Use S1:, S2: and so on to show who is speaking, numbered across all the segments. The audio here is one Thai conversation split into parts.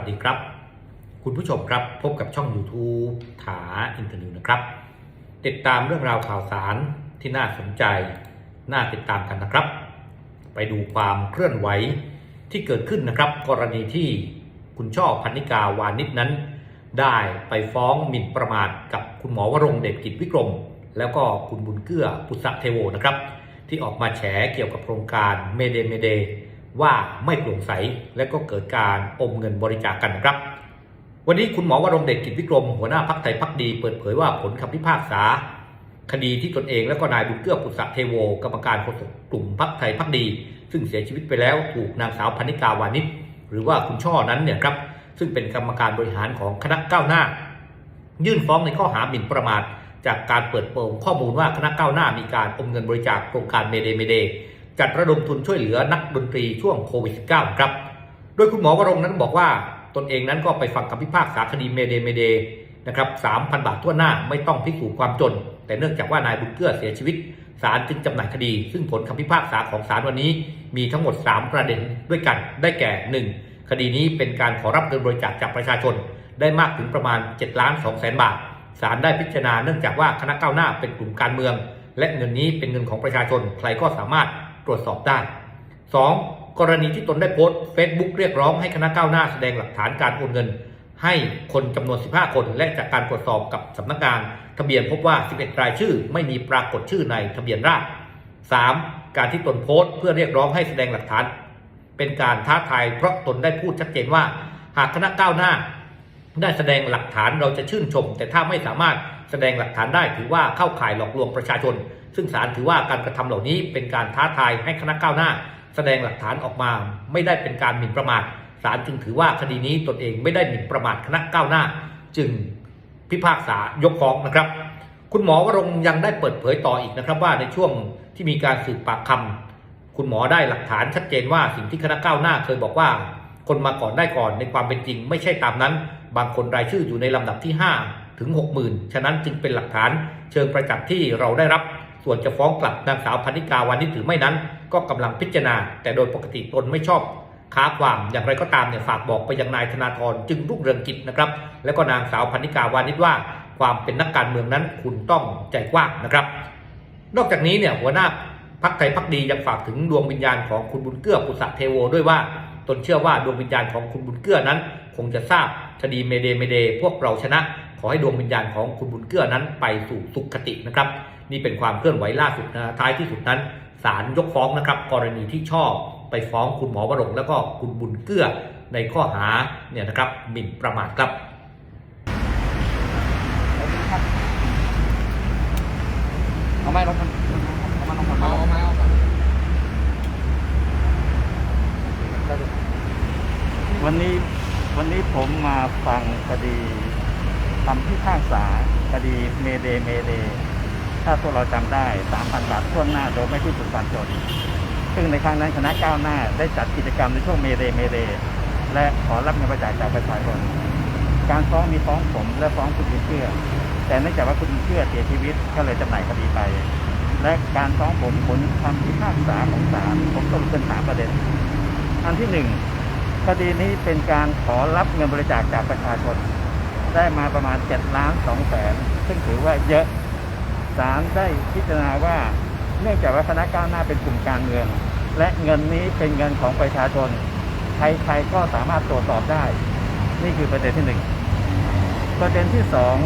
S1: วัสดีครับ คุณผู้ชมครับพบกับช่อง YouTube ถาอินเทอร์นิวนะครับ ติดตามเรื่องราวข่าวสารที่น่าสนใจ น่าติดตามกันนะครับ ไปดูความเคลื่อนไหวที่เกิดขึ้นนะครับ กรณีที่คุณช่อพันนิกาวานิชนั้น ได้ไปฟ้องหมิ่นประมาทกับคุณหมอวรงเดชกิจวิกรม แล้วก็คุณบุญเกื้อปุษะเทโวนะครับ ที่ออกมาแฉเกี่ยวกับโครงการเมเดเมเด ว่าไม่โปร่งใสและก็เกิดการอมเงินบริจาคกันนะครับ วันนี้คุณหมอวรงเดชกิจวิกรม หัวหน้าพักไทยพักดีเปิดเผยว่าผลคำพิพากษา คดีที่ตนเองและก็นายบุญเกื้อปุษะเทโวกรรมการโฆษกกลุ่มพักไทยพักดี ซึ่งเสียชีวิตไปแล้วถูกนางสาวพันนิกาวานิชหรือว่าคุณช่อนั้นเนี่ยครับซึ่งเป็นกรรมการบริหารของคณะก้าวหน้า ยื่นฟ้องในข้อหาหมิ่นประมาทจากการเปิดโปงข้อมูลว่าคณะก้าวหน้ามีการอมเงินบริจาคโครงการเมเดเมเด จัดระดมทุนช่วยเหลือนักดนตรีช่วงโควิด -19 ครับ โดยคุณหมอวรงนั้นบอกว่าตนเองนั้นก็ไปฟังคำพิพากษาคดีเมเดเมเดนะครับ3,000 บาททั่วหน้าไม่ต้องพิสูจน์ความจน แต่เนื่องจากว่านายบุญเกื้อเสียชีวิตศาลจึงจำหน่ายคดี ซึ่งผลคำพิพากษาของศาลวันนี้ มีทั้งหมด 3 ประเด็นด้วยกัน ได้แก่ 1. คดีนี้เป็นการขอรับเงินบริจาคจากประชาชน ได้มากถึงประมาณ7ล้าน2แสนบาท ศาลได้พิจารณาเนื่องจากว่าคณะก้าวหน้าเป็นกลุ่มการเมือง และเงินนี้เป็นเงินของประชาชน ใครก็สามารถ รวจสอบได้ 2. กรณีที่ตนได้โพสต์ Facebook เรียกร้องให้คณะก้าวหน้าแสดงหลักฐานการโอนเงิน ให้คนจำนวน 15 คน และจากการตรวจสอบกับสำนักงาน ทะเบียนพบว่า 11 รายชื่อ ไม่มีปรากฏชื่อในทะเบียนราษฎร 3. การที่ตนโพสต์เพื่อเรียกร้องให้แสดงหลักฐาน เป็นการท้าทายเพราะตนได้พูดชัดเจนว่า หากคณะก้าวหน้า ได้แสดงหลักฐานเราจะชื่นชม แต่ถ้าไม่สามารถแสดงหลักฐานได้ถือว่าเข้าข่ายหลอกลวงประชาชน ซึ่งศาลถือว่าการกระทำเหล่านี้เป็นการท้าทายให้คณะก้าวหน้า แสดงหลักฐานออกมา ไม่ได้เป็นการหมิ่นประมาทศาลจึงถือว่าคดีนี้ตนเองไม่ได้หมิ่นประมาทคณะก้าวหน้า จึงพิพากษายกฟ้องนะครับ คุณหมอวรงยังได้เปิดเผยต่ออีกนะครับว่าในช่วงที่มีการสืบปากคำคุณหมอได้หลักฐานชัดเจนว่าสิ่งที่คณะก้าวหน้าเคยบอกว่า คนมาก่อนได้ก่อนในความเป็นจริง ไม่ใช่ตามนั้น บางคนรายชื่ออยู่ในลำดับที่ 5 ถึง 60,000 ฉะนั้นจึงเป็นหลักฐานเชิงประจักษ์ที่เราได้รับ ส่วนจะฟ้องกลับนางสาวพันนิกาวานิชหรือไม่นั้น ก็กำลังพิจารณา แต่โดยปกติตนไม่ชอบค้าความอย่างไรก็ตามเนี่ยฝากบอกไปยังนายธนาธรจึงรุ่งเรืองกิจนะครับ แล้วก็นางสาวพันนิกาวานิชว่า ความเป็นนักการเมืองนั้นคุณต้องใจกว้างนะครับ นอกจากนี้เนี่ยหัวหน้าพักไทยพักดียังฝากถึงดวงวิญญาณของคุณบุญเกื้อปุษะเทโวด้วยว่าตนเชื่อว่าดวงวิญญาณของคุณบุญเกื้อนั้น คงจะทราบคดีเมเดเมเดพวกเราชนะ ขอให้ดวงวิญญาณของคุณบุญเกื้อนั้นไปสู่สุขคตินะครับ นี่เป็นความเคลื่อนไหวล่าสุดนะท้ายที่สุดนั้นศาลยกฟ้องนะครับ กรณีที่ชอบไปฟ้องคุณหมอวรงแล้วก็คุณบุญเกื้อในข้อหาเนี่ยนะครับหมิ่นประมาทครับ
S2: เอาไม้รถมันเอามาลงก่อน
S3: เอาไม้ออกก่อน
S2: วันนี้วันนี้ผมมาฟังคดีคำพิพากษาคดีเมเดเมเด ถ้าพวกเราจำได้ 3,000 บาททั่วหน้าโดยไม่ที่สุดความจน ซึ่งในครั้งนั้นคณะก้าวหน้าได้จัดกิจกรรมในช่วงเมเดเมเดและขอรับเงินบริจาคจากประชาชน การฟ้องมีฟ้องผมและฟ้องคุณเชื่อ แต่เนื่องจากว่าคุณเชื่อเสียชีวิตก็เลยจำหน่ายคดีไป และการฟ้องผมผลคำพิพากษาของศาลผมสรุปเป็นสามประเด็น อันที่หนึ่งคดีนี้เป็นการขอรับเงินบริจาคจากประชาชน ได้มาประมาณ7ล้าน2แสนซึ่งถือว่าเยอะ ศาลได้พิจารณาว่า เนื่องจากว่าคณะก้าวหน้าเป็นกลุ่มการเมือง และเงินนี้เป็นเงินของประชาชน ใครๆก็สามารถตรวจสอบได้ นี่คือประเด็นที่หนึ่งประเด็นที่สอง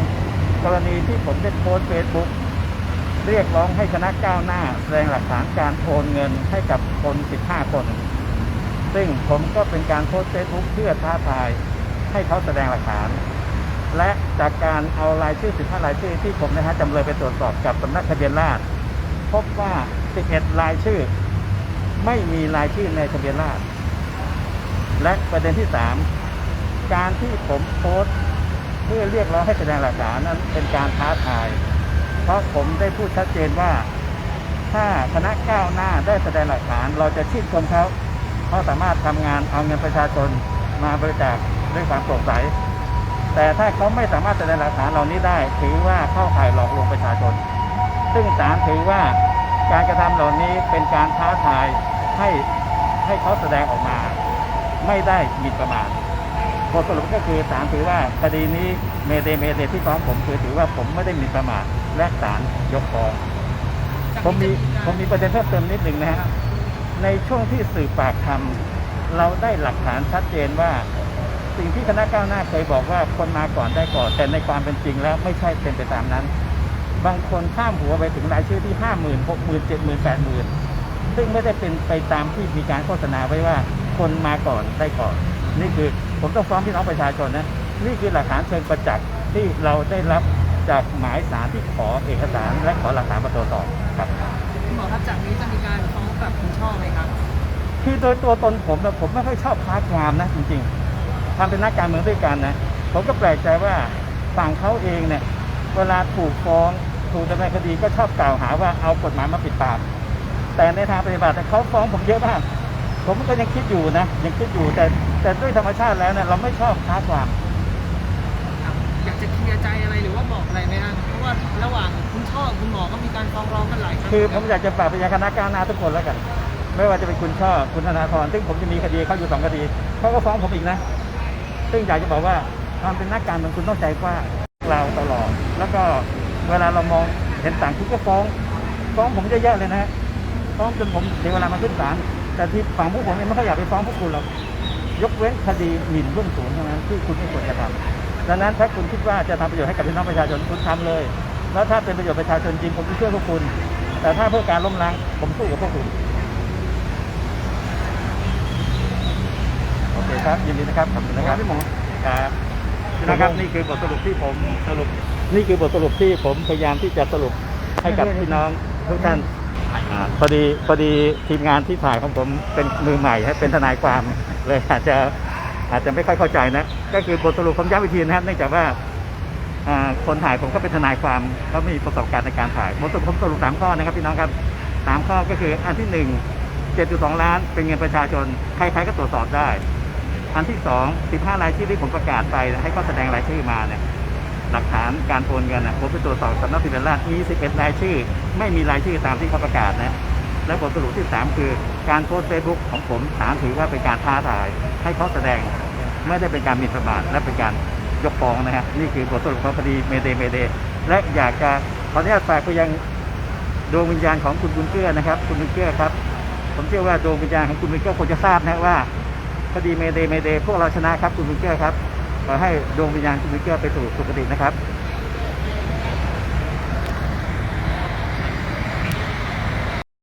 S2: กรณีที่ผมได้โพสต์เฟซบุ๊กเรียกร้องให้คณะก้าวหน้าแสดงหลักฐานการโอนเงินให้กับคน 15 คน ซึ่งผมก็เป็นการโพสต์เฟซบุ๊กเพื่อท้าทายให้เขาแสดงหลักฐาน และจากการเอารายชื่อ 15 รายชื่อที่ผมนะฮะจำเลยไปตรวจสอบกับสำนักทะเบียนราษฎรพบว่า 11 รายชื่อ ไม่มีรายชื่อในทะเบียนราษฎรและประเด็นที่ 3 การที่ผมโพสต์เพื่อเรียกร้องให้แสดงหลักฐานนั้นเป็นการท้าทาย เพราะผมได้พูดชัดเจนว่า ถ้าคณะก้าวหน้าได้แสดงหลักฐานเราจะชื่นชมเขาเขาสามารถทำงานเอาเงินประชาชนมาบริจาคด้วยความโปร่งใส แต่ถ้าเขาไม่สามารถแสดงหลักฐานเหล่านี้ได้ ถือว่าเข้าข่ายหลอกลวงประชาชน ซึ่งศาลถือว่าการกระทำเหล่านี้เป็นการท้าทายให้ให้เขาแสดงออกมา ไม่ได้มิ่นประมาทบทสรุปก็คือศาลถือว่าคดีนี้เมเดเมเดที่ฟ้องผมคือถือว่าผมไม่ได้มีประมาทและศาลยกฟ้องผมมีผมมีประเด็นเพิ่มเติมนิดหนึ่งนะฮะในช่วงที่สืบปากคำเราได้หลักฐานชัดเจนว่า สิ่งที่คณะก้าวหน้าเคยบอกว่าคนมาก่อนได้ก่อน แต่ในความเป็นจริงแล้วไม่ใช่เป็นไปตามนั้น บางคนข้ามหัวไปถึงรายชื่อที่ห้าหมื่นหกหมื่นเจ็ดหมื่นแปดหมื่นซึ่งไม่ได้เป็นไปตามที่มีการโฆษณาไว้ว่าคนมาก่อนได้ก่อน นี่คือผมต้องฟ้องพี่น้องประชาชนนะนี่คือหลักฐานเชิงประจักษ์ที่เราได้รับจากหมายสารที่ขอเอกสารและขอหลักฐานมาตรวจสอบครับ
S3: คุณหมอครับจากนี้จะมีการฟ้องกลับคุณช่อไหมครับ
S2: คือโดยตัวตนผมนะผมไม่ค่อยชอบค้าความนะจริงๆ ทำเป็นนักการเมืองด้วยกันนะผมก็แปลกใจว่าฝั่งเขาเองเนี่ยเวลาถูกฟ้องถูกดำเนินคดีก็ชอบกล่าวหาว่าเอากฎหมายมาปิดปากแต่ในทางปฏิบัติเนี่ยเขาฟ้องผมเยอะมากผมก็ยังคิดอยู่นะยังคิดอยู่แต่แต่ด้วยธรรมชาติแล้วเนี่ยเราไม่ชอบค้าความ
S3: ครับอยากจะเคลียร์ใจอะไรหรือว่าบอกอะไรไหมฮะเพราะว่าระหว่างคุณช่อกับคุณหมอก็มีการฟ้องร้องกันหลายครั้ง
S2: คือผมอยากจะฝากไปยังคณะก้าวหน้าทุกคนแล้วกัน ไม่ว่าจะเป็นคุณช่อคุณธนาธรซึ่งผมจะมีคดีเขาอยู่สองคดีเขาก็ฟ้องผมอีกนะ ซึ่งอยากจะบอกว่าความเป็นนักการเมืองคุณต้องใจกว้างเราตลอด แล้วก็เวลาเรามองเห็นต่างคุณก็ฟ้องฟ้องผมเยอะแยะเลยนะฟ้องจนผมเดี๋ยเวลามาขึ้นศาลแต่ที่ฝั่งพวกผมเองไม่ค่อยอยากไปฟ้องพวกคุณหรอกยกเว้นคดีหมิ่นเบื้องสูงเท่านั้นที่คุณไม่ควรจะทำดังนั้นถ้าคุณคิดว่าจะทำประโยชน์ให้กับพี่น้องประชาชนคุณทำเลย แล้วถ้าเป็นประโยชน์ประชาชนจริงผมจะช่วยพวกคุณ แต่ถ้าเพื่อการล้มล้างผมสู้กับพวกคุณ โอเคครับยินดีนะครับขอบคุณนะครับพี่หมอครับนะครับนี่คือบทสรุปที่ผมสรุป นี่คือบทสรุปที่ผมพยายามที่จะสรุปให้กับพี่น้องทุกท่านอาพอดีพอดีทีมงานที่ถ่ายของผมเป็นมือใหม่ให้เป็นทนายความเลยอาจจะอาจจะไม่ค่อยเข้าใจนะก็คือบทสรุปผมย้ำอีกทีนะครับเนื่องจากว่าอ่าคนถ่ายผมก็เป็นทนายความเขามีประสบการณ์ในการถ่ายบทสรุปผมสรุปสามข้อนะครับพี่น้องครับสามข้อก็คืออันที่หนึ่งเจ็ดจุดสองล้านเป็นเงินประชาชน ใครๆก็ตรวจสอบได้ อันที่สองสิบห้ารายชื่อที่ผมประกาศไปให้เขาแสดงรายชื่อมาเนี่ยหลักฐานการโอนเงินนะผมไปตรวจสอบสำนักทะเบียนราษฎร์มี11รายชื่อ ไม่มีรายชื่อตามที่เขาประกาศนะและผลสรุปที่3คือการโพสต์เฟซบุ๊กของผมศาลถือว่าเป็นการท้าทาย ให้เขาแสดงไม่ได้เป็นการหมิ่นประมาทและเป็นการยกฟ้องนะฮะนี่คือบทสรุปของคดีเมเดเมเดและอยากจะขออนุญาตฝากไปยังดวงวิญญาณของคุณบุญเกื้อนะครับ คุณบุญเกื้อครับ ผมเชื่อว่าดวงวิญญาณของคุณบุญเกื้อคงจะทราบนะว่า คดีเมเดเมเดพวกเราชนะครับคุณมิเกอร์ครับขอให้ดวงวิญญาณคุณมิเกอร์ไปสู่สุคตินะครับ